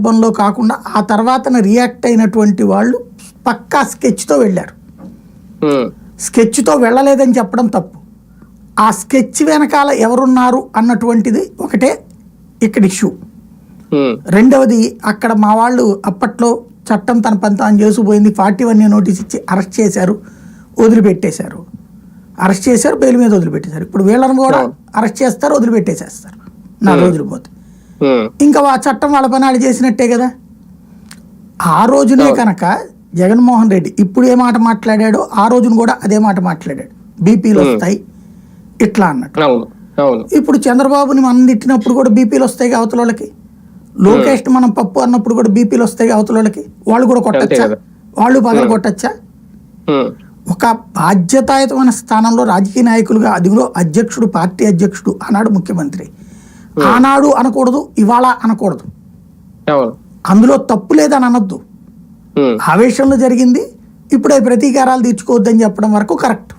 సందర్భంలో కాకుండా ఆ తర్వాతన రియాక్ట్ అయినటువంటి వాళ్ళు పక్కా స్కెచ్తో వెళ్ళారు. స్కెచ్తో వెళ్ళలేదని చెప్పడం తప్పు. ఆ స్కెచ్ వెనకాల ఎవరున్నారు అన్నటువంటిది ఒకటే ఇక్కడ ఇష్యూ. రెండవది అక్కడ మా వాళ్ళు అప్పట్లో చట్టం తన పని తాను చేసుకుపోయింది ఫార్టీ వన్ నోటీస్ ఇచ్చి అరెస్ట్ చేశారు వదిలిపెట్టేశారు. అరెస్ట్ చేశారు బెయిల్ మీద వదిలిపెట్టేశారు. ఇప్పుడు వీళ్ళని కూడా అరెస్ట్ చేస్తారు వదిలిపెట్టేసేస్తారు. నాలుగు రోజులు పోతే. ఇంకా ఆ చట్టం వాళ్ళ పని వాళ్ళు చేసినట్టే కదా. ఆ రోజునే కనుక జగన్మోహన్ రెడ్డి ఇప్పుడు ఏ మాట మాట్లాడాడో ఆ రోజున కూడా అదే మాట మాట్లాడాడు. బీపీలు వస్తాయి ఇట్లా అన్నట్టు. ఇప్పుడు చంద్రబాబుని మనం తిట్టినప్పుడు కూడా బీపీలు వస్తాయి అవతల వాళ్ళకి. లోకేష్ మనం పప్పు అన్నప్పుడు కూడా బీపీలు వస్తాయి అవతల వాళ్ళకి. వాళ్ళు కూడా కొట్టచ్చా. వాళ్ళు పగల కొట్టచ్చా? ఒక బాధ్యతాయుతమైన స్థానంలో రాజకీయ నాయకులుగా అదిలో అధ్యక్షుడు పార్టీ అధ్యక్షుడు ఆనాడు ముఖ్యమంత్రి. ఆనాడు అనకూడదు ఇవాళ అనకూడదు. అందులో తప్పు లేదని అనొద్దు. ఆవేశంలో జరిగింది ఇప్పుడే ప్రతీకారాలు తీర్చుకోవద్దని చెప్పడం వరకు కరెక్ట్.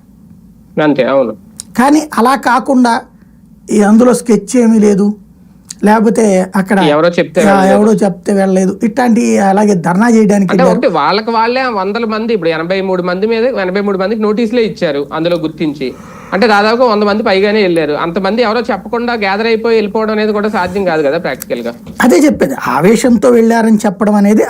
అంతే అవును. కానీ అలా కాకుండా ఈ అందులో స్కెచ్ ఏమీ లేదు లేకపోతే అక్కడ ఎవరో చెప్తే ఆ, ఎవడో చెప్తే వెళ్ళలేదు. ఇట్లాంటి అలాగే ధర్నా చేయడానికి వాళ్ళకి వాళ్ళే వందల మంది ఇప్పుడు ఎనభై మూడు మంది మీద ఎనభై మూడు మందికి నోటీసులే ఇచ్చారు అందులో గుర్తించి. అంటే దాదాపు వంద మంది పైగానే వెళ్ళారు. అంతమంది ఎవరో చెప్పకుండా గ్యాదర్ అయిపోయి వెళ్ళిపోవడం అనేది కూడా సాధ్యం కాదు కదా ప్రాక్టికల్గా. అదే చెప్పేది. ఆవేశంతో వెళ్ళారని చెప్పడం అనేది